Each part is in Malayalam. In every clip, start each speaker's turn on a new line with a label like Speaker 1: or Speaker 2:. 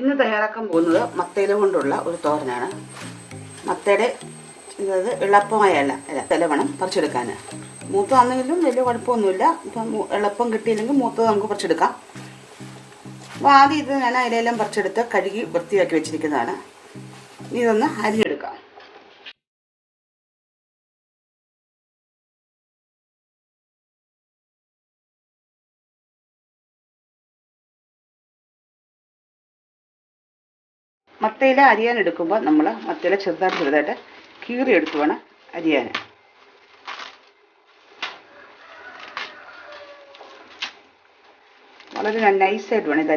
Speaker 1: ഇന്ന് തയ്യാറാക്കാൻ പോകുന്നത് മത്തയില കൊണ്ടുള്ള ഒരു തോരനാണ്. മത്തയുടെ ഇത് എളുപ്പമായല്ല ഇല വേണം പറിച്ചെടുക്കാൻ മൂത്തതാണെങ്കിലും വലിയ കുഴപ്പമൊന്നുമില്ല. ഇപ്പം എളുപ്പം കിട്ടിയില്ലെങ്കിൽ മൂത്തത് നമുക്ക് പറിച്ചെടുക്കാം. അപ്പോൾ ആദ്യം ഇത് ഞാൻ അതിലെല്ലാം പറിച്ചെടുത്ത് കഴുകി വൃത്തിയാക്കി വെച്ചിരിക്കുന്നതാണ്. ഇനി ഇതൊന്ന് അരിഞ്ഞെടുക്കാം. മത്തയില അരിയാൻ എടുക്കുമ്പോൾ നമ്മൾ മത്തയില ചെറുതായിട്ട് ചെറുതായിട്ട് കീറി എടുത്ത് വേണം അരിയാൻ. വളരെ നൈസായിട്ട് വേണം ഇത്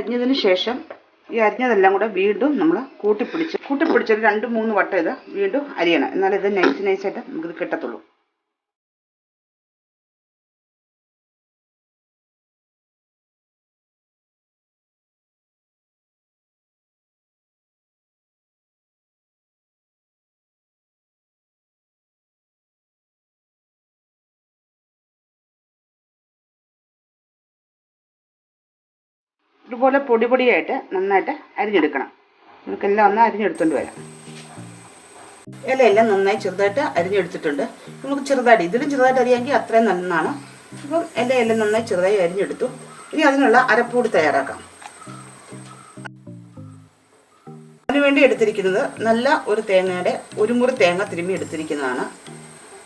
Speaker 1: അരിഞ്ഞതിന് ശേഷം ഈ അരിഞ്ഞതെല്ലാം കൂടെ വീണ്ടും നമ്മൾ കൂട്ടിപ്പിടിച്ച് കൂട്ടിപ്പിടിച്ചൊരു രണ്ട് മൂന്ന് വട്ടം ഇത് വീണ്ടും അരിയണം. എന്നാലേ ഇത് നൈസ് നൈസായിട്ട് നമുക്കിത് കിട്ടത്തുള്ളൂ. ഇതുപോലെ പൊടി പൊടിയായിട്ട് നന്നായിട്ട് അരിഞ്ഞെടുക്കണം. നമുക്കെല്ലാം ഒന്ന് അരിഞ്ഞെടുത്തോണ്ട് വരാം. ഇലയെല്ലാം നന്നായി ചെറുതായിട്ട് അരിഞ്ഞെടുത്തിട്ടുണ്ട്. നമുക്ക് ചെറുതായിട്ട് ഇതിലും ചെറുതായിട്ട് അരിയാമെങ്കിൽ അത്രയും നല്ലതാണ് അപ്പം ഇലയെല്ലാം നന്നായി ചെറുതായി അരിഞ്ഞെടുത്തു. ഇനി അതിനുള്ള അരപ്പൂടി തയ്യാറാക്കാം. അതിനുവേണ്ടി എടുത്തിരിക്കുന്നത് നല്ല ഒരു തേങ്ങയുടെ ഒരു മുറി തേങ്ങ തിരുമ്മി എടുത്തിരിക്കുന്നതാണ്.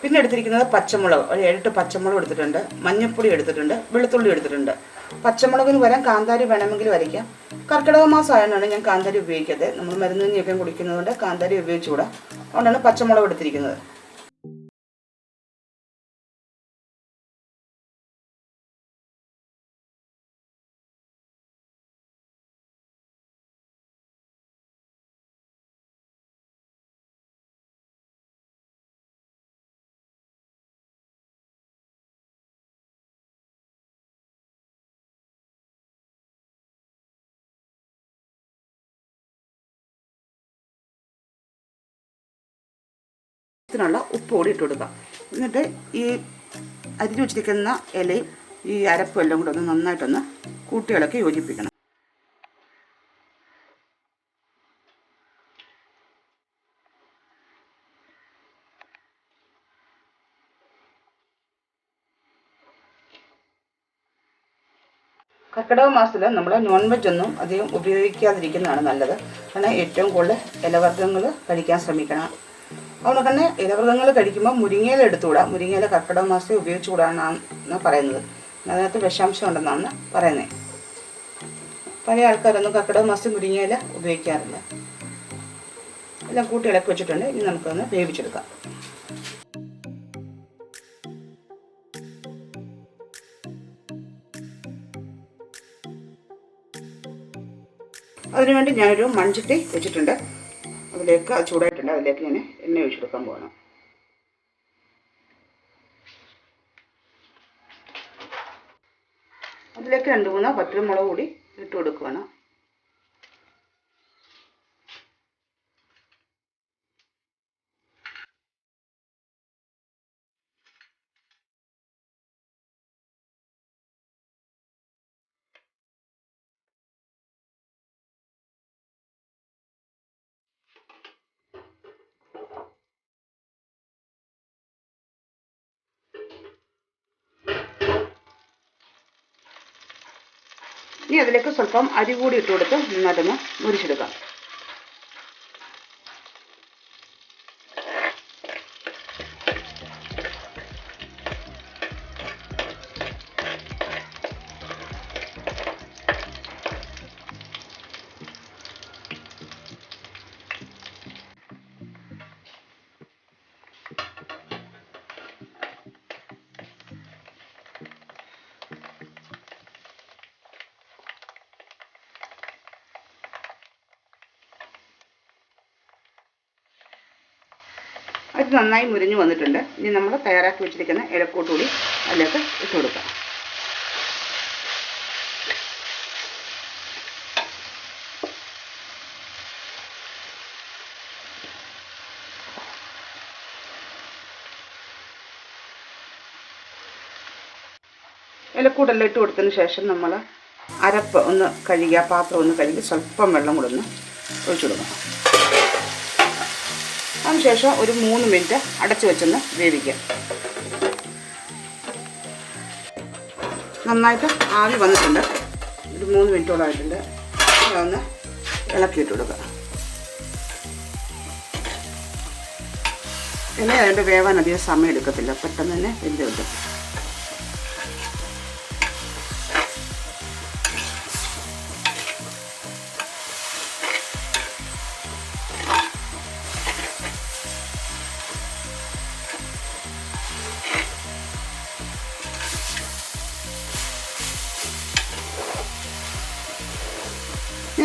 Speaker 1: പിന്നെ എടുത്തിരിക്കുന്നത് പച്ചമുളക് ഒരു ഏഴെട്ട് പച്ചമുളക് എടുത്തിട്ടുണ്ട്. മഞ്ഞൾപ്പൊടി എടുത്തിട്ടുണ്ട്. വെളുത്തുള്ളി എടുത്തിട്ടുണ്ട്. പച്ചമുളകിന് വരാൻ കാന്താരി വേണമെങ്കിൽ വരയ്ക്കാം കർക്കിടക മാസം ഞാൻ കാന്താരി ഉപയോഗിക്കാതെ നമ്മൾ മരുന്ന് കഞ്ഞിയൊക്കെ കുടിക്കുന്നതുകൊണ്ട് കാന്താരി ഉപയോഗിച്ചുകൂടാ. അതുകൊണ്ടാണ് പച്ചമുളക് എടുത്തിരിക്കുന്നത്. ഇതിനുള്ള ഉപ്പ് കൂടി ഇട്ട് കൊടുക്കുക എന്നിട്ട് ഈ അരിഞ്ഞു വെച്ചിരിക്കുന്ന ഇലയും ഈ അരപ്പും എല്ലാം കൂടെ ഒന്ന് നന്നായിട്ടൊന്ന് കൂട്ടികളൊക്കെ യോജിപ്പിക്കണം. കർക്കിടക മാസത്തിൽ നമ്മൾ നോൺ വെജ് ഒന്നും അധികം ഉപയോഗിക്കാതിരിക്കുന്നതാണ് നല്ലത്. കാരണം ഏറ്റവും കൂടുതൽ ഇലവർഗങ്ങൾ കഴിക്കാൻ ശ്രമിക്കണം. അതുകൊണ്ട് തന്നെ ഇലവൃതങ്ങൾ കഴിക്കുമ്പോൾ മുരിങ്ങയില എടുത്തുകൂടാ. മുരിങ്ങയില കർക്കിടക മാസത്തിൽ ഉപയോഗിച്ചുകൂടാന്നാണ് പറയുന്നത്. അതിനകത്ത് വിഷാംശം ഉണ്ടെന്നാണ് പറയുന്നത്. പല ആൾക്കാരൊന്നും കർക്കിടക മാസത്തിൽ മുരിങ്ങയില ഉപയോഗിക്കാറില്ല. എല്ലാം കൂട്ടി ഇളക്കി വെച്ചിട്ടുണ്ട്. ഇനി നമുക്കൊന്ന് വേവിച്ചെടുക്കാം. അതിനുവേണ്ടി ഞാനൊരു മൺചട്ടി വെച്ചിട്ടുണ്ട്. അതിലേക്ക് ചൂടായിട്ടുണ്ട് അതിലേക്ക് ഞാൻ എണ്ണ ഒഴിച്ചെടുക്കാൻ പോകണം അതിലേക്ക് രണ്ട് മൂന്ന് മുളക് കൂടി ഇട്ട് കൊടുക്കുകയാണ് ഇനി അതിലേക്ക് സ്വല്പം അരി കൂടി ഇട്ട് കൊടുത്ത് നന്നായിട്ടൊന്ന് മുരിച്ചെടുക്കാം. അത് നന്നായി മുരിഞ്ഞു വന്നിട്ടുണ്ട്. ഇനി നമ്മൾ തയ്യാറാക്കി വെച്ചിരിക്കുന്ന ഇലക്കൂട്ടുകൂടി അതിലേക്ക് ഇട്ട് കൊടുക്കാം. ഇലക്കൂടെല്ലാം ഇട്ട് കൊടുത്തതിന് ശേഷം നമ്മൾ അരപ്പ് ഒന്ന് കഴുകി ആ പാത്രം ഒന്ന് കഴുകി സ്വല്പം വെള്ളം കൂടെ ഒന്ന് ഒഴിച്ചു കൊടുക്കണം. അതിനുശേഷം ഒരു മൂന്ന് മിനിറ്റ് അടച്ചു വെച്ചൊന്ന് വേവിക്കാം. നന്നായിട്ട് ആവി വന്നിട്ടുണ്ട്. ഒരു മൂന്ന് മിനിറ്റോളം ആയിട്ടുണ്ട്. അതൊന്ന് ഇളക്കിയിട്ട് കൊടുക്കുക. ഇനി അതിന്റെ വേവാൻ അധികം സമയം എടുക്കത്തില്ല പെട്ടെന്ന് തന്നെ വെന്ത് കിട്ടും.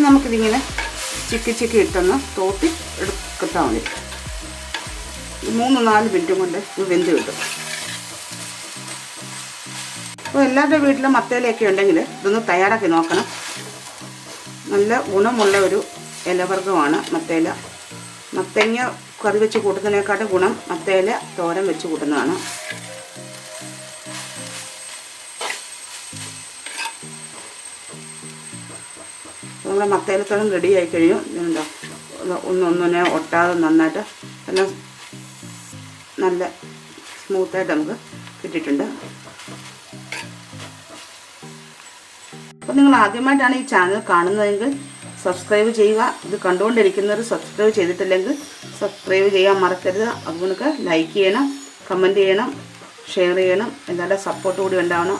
Speaker 1: നമുക്കിതിങ്ങനെ ചിക്കി ചിക്കി ഇട്ടൊന്ന് തോട്ടി എടുത്താൽ മതി മൂന്ന് നാല് മിനിറ്റും കൊണ്ട് ഇത് വെന്ത് കിട്ടും. അപ്പോൾ എല്ലാവരുടെ വീട്ടിലും മത്തയിലൊക്കെ ഉണ്ടെങ്കിൽ ഇതൊന്ന് തയ്യാറാക്കി നോക്കണം. നല്ല ഗുണമുള്ള ഒരു ഇലവർഗമാണ് മത്തയില. മത്തങ്ങ കറി വെച്ച് കൂട്ടുന്നതിനേക്കാട്ടും ഗുണം മത്തയില തോരൻ വെച്ച് കൂട്ടുന്നതാണ്. നമ്മുടെ മത്തേലത്തോളം റെഡിയായി കഴിയും എന്താ ഒന്നൊന്നിനെ ഒട്ടാതെ നന്നായിട്ട് എല്ലാം നല്ല സ്മൂത്തായിട്ട് നമുക്ക് കിട്ടിയിട്ടുണ്ട്. അപ്പോൾ നിങ്ങൾ ആദ്യമായിട്ടാണ് ഈ ചാനൽ കാണുന്നതെങ്കിൽ സബ്സ്ക്രൈബ് ചെയ്യുക. ഇത് കണ്ടുകൊണ്ടിരിക്കുന്നവർ സബ്സ്ക്രൈബ് ചെയ്തിട്ടില്ലെങ്കിൽ സബ്സ്ക്രൈബ് ചെയ്യാൻ മറക്കരുത്. അതുകൊണ്ട് ലൈക്ക് ചെയ്യണം കമന്റ് ചെയ്യണം ഷെയർ ചെയ്യണം. എല്ലാവരുടെ സപ്പോർട്ട് കൂടി ഉണ്ടാവണം.